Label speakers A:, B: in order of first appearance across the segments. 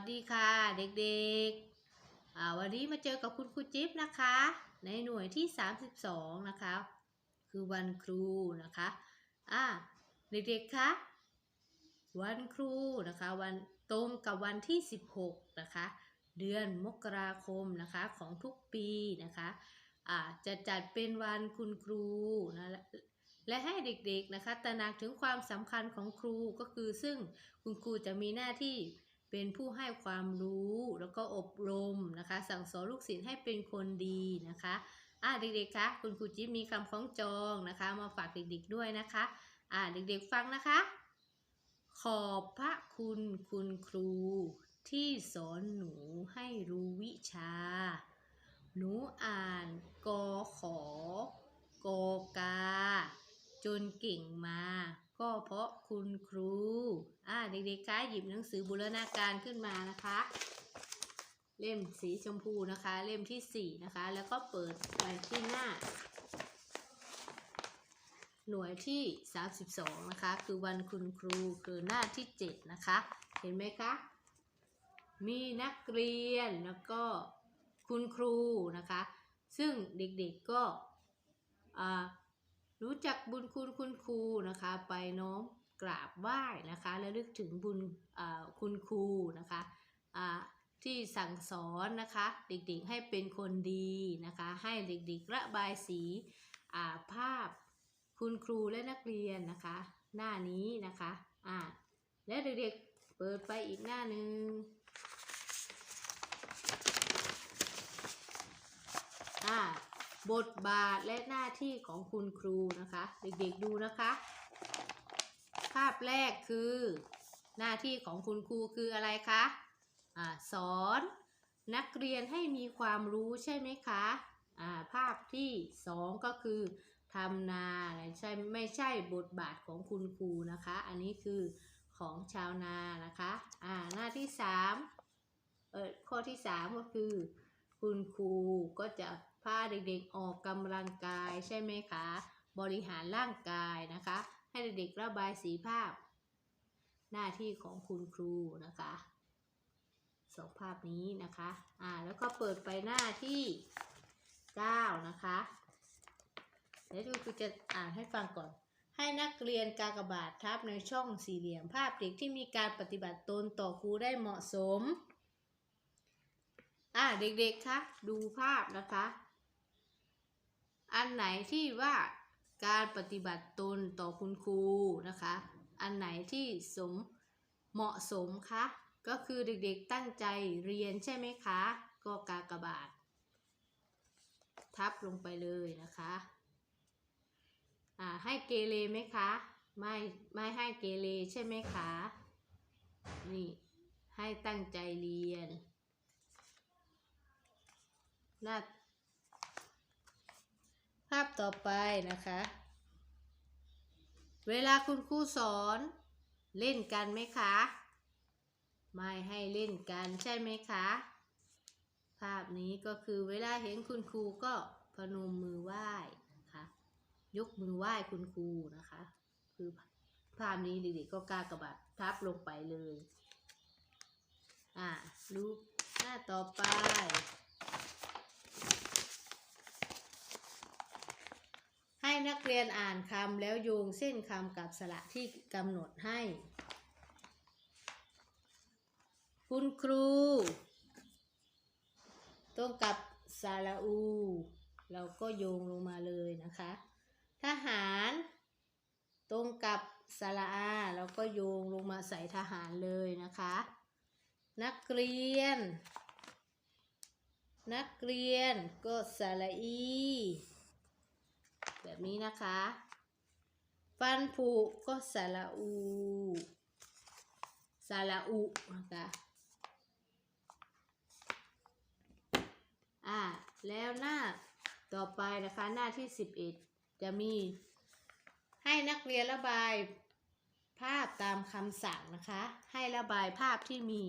A: สดีค่ะเด็กๆ วันนี้มาเจอกับคุณครูจิ๊บนะคะ ในหน่วยที่ 32 นะคะ คือวันครูนะคะอ่าเด็กๆคะวันครูนะคะ วันตรงกับวันที่ 16 นะคะ เดือนมกราคมนะคะของทุกปีนะคะอ่าจะจัดเป็นวันคุณครูนะและให้เด็กๆนะคะตระหนักถึงความสำคัญของครูก็คือซึ่งคุณครูจะมีหน้าที่ เป็นผู้ให้ความรู้แล้วก็อบรมนะคะ สั่งสอนลูกศิษย์ให้เป็นคนดีนะคะอ่าเด็กๆคะคุณครูจิ๊บมีคำคล้องจองนะคะ มาฝากเด็กๆด้วยนะคะอ่าเด็กๆฟังนะคะ ขอบพระคุณคุณครูที่สอนหนูให้รู้วิชา หนูอ่านกอขอกอกา จนเก่งมา ก็เพราะคุณครู อ่าเด็กๆคะหยิบหนังสือบูรณาการขึ้นมานะคะ เล่มสีชมพูนะคะ เล่มที่สี่นะคะ แล้วก็เปิดไปที่หน้า หน่วยที่32นะคะ คือวันคุณครูคือหน้าที่7นะคะ เห็นไหมคะ มีนักเรียนแล้วก็คุณครูนะคะ ซึ่งเด็กๆก็อ่า รู้จักบุญคุณคุณครูนะคะ ไปน้อมกราบไหว้นะคะและลึกถึงบุญอ่าคุณครูนะคะอ่าที่สั่งสอนนะคะเด็กๆให้เป็นคนดีนะคะ ให้เด็กๆระบายสีอ่าภาพคุณครูและนักเรียนนะคะ หน้านี้นะคะอ่าและเด็กๆเปิดไปอีกหน้าหนึ่งอ่า บทบาทและหน้าที่ของคุณครูนะคะ เด็กๆดูนะคะ ภาพแรกคือ หน้าที่ของคุณครูคืออะไรคะอ่าสอนนักเรียนให้มีความรู้ใช่ไหมคะอ่าภาพที่สองก็คือทำนาใช่ไม่ใช่บทบาทของคุณครูนะคะ อันนี้คือของชาวนานะคะอ่าหน้าที่สามเออข้อที่สามก็คือ คุณครูก็จะ พาเด็กๆออกกำลังกายใช่ไหมคะ บริหารร่างกายนะคะ ให้เด็กๆระบายสีภาพ หน้าที่ของคุณครูนะคะสองภาพนี้นะคะอ่าแล้วก็เปิดไปหน้าที่9นะคะเดี๋ยวครูจะอ่านให้ฟังก่อน ให้นักเรียนกากบาททับในช่องสี่เหลี่ยมภาพเด็กที่มีการปฏิบัติตนต่อครูได้เหมาะสมอ่าเด็กๆคะดูภาพนะคะ อันไหนที่ว่าการปฏิบัติตนต่อคุณครูนะคะ อันไหนที่สมเหมาะสมคะก็คือเด็กๆตั้งใจเรียนใช่ไหมคะ ก็กากบาท ทับลงไปเลยนะคะอ่าให้เกเรไหมคะไม่ไม่ให้เกเรใช่ไหมคะนี่ให้ตั้งใจเรียนหน้า ภาพต่อไปนะคะ เวลาคุณครูสอนเล่นกันไหมคะ ไม่ให้เล่นกันใช่ไหมคะ ภาพนี้ก็คือเวลาเห็นคุณครูก็พนมมือไหว้นะคะยกมือไหว้คุณครูนะคะ คือภาพนี้เด็กๆก็กล้ากระบาดทับลงไปเลย อ่ารูปหน้าต่อไป ให้ นักเรียนอ่านคำแล้วโยงเส้นคำกับสระที่กำหนดให้ คุณครูตรงกับสระอู เราก็โยงลงมาเลยนะคะ ทหารตรงกับสระอาเราก็โยงลงมาใส่ทหารเลยนะคะ นักเรียน นักเรียนก็สระอี แบบนี้นะคะ ฟันผุก็สระอูสระอุนะคะอ่าแล้วหน้าต่อไปนะคะหน้าที่11จะมีให้นักเรียนระบายภาพตามคำสั่งนะคะ ให้ระบายภาพที่มี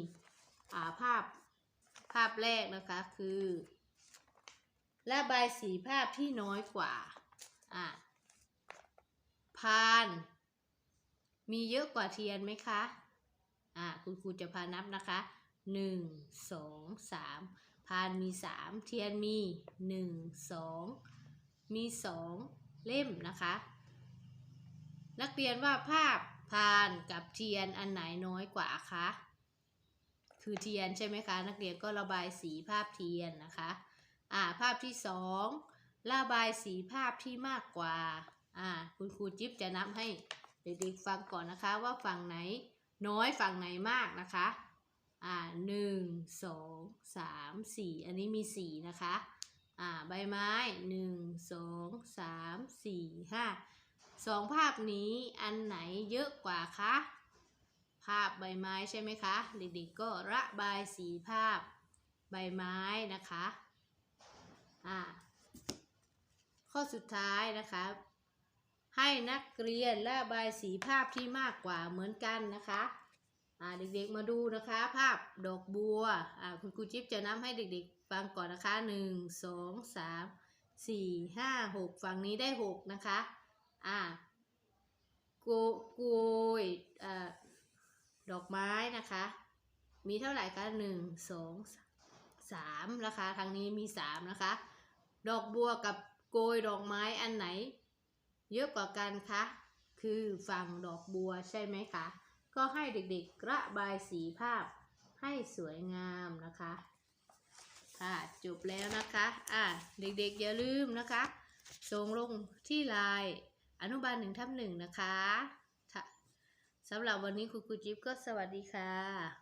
A: อ่าภาพภาพแรกนะคะคือ ระบายสีภาพที่น้อยกว่า อะพาน มีเยอะกว่าเทียนไหมคะอะคุณครูจะพานับนะคะหนึ่งสองสามพานมีสามเทียนมีหนึ่งสองมีสองเล่มนะคะ นักเรียนว่าภาพพานกับเทียนอันไหนน้อยกว่าคะคือเทียนใช่ไหมคะ นักเรียนก็ระบายสีภาพเทียนนะคะ อ่าภาพที่สอง ระบายสีภาพที่มากกว่า อ่า คุณครูจิ๊บจะนับให้เด็กๆฟังก่อนนะคะว่าฝั่งไหนน้อยฝั่งไหนมากนะคะ อ่าหนึ่งสองสามสี่อันนี้มีสี่นะคะ อ่า ใบไม้หนึ่งสองสามสี่ห้าสองภาพนี้อันไหนเยอะกว่าคะ ภาพใบไม้ใช่ไหมคะ เด็กๆก็ระบายสีภาพใบไม้นะคะ อ่า ข้อสุดท้ายนะคะให้นักเรียนระบายสีภาพที่มากกว่าเหมือนกันนะคะเด็กๆมาดูนะคะ ภาพดอกบัวคุณครูจิ๊บจะนับให้เด็กๆฟังก่อนนะคะหนึ่งสองสามสี่ห้าหกฝั่งนี้ได้หกนะคะอ่าโกโกยอดอกไม้นะคะ มีเท่าไหร่คะหนึ่งสองสามนะคะทางนี้มีสามนะคะ ดอกบัวกับ โกยดอกไม้อันไหน เยอะกว่ากันคะ คือฝั่งดอกบัวใช่ไหมคะ ก็ให้เด็กๆระบายสีภาพให้สวยงามนะคะ ค่ะจบแล้วนะคะ อะเด็กๆอย่าลืมนะคะส่งลงที่ไลน์อนุบาลหนึ่งทับหนึ่งนะคะสำหรับวันนี้คุครูจิ๊บก็สวัสดีค่ะ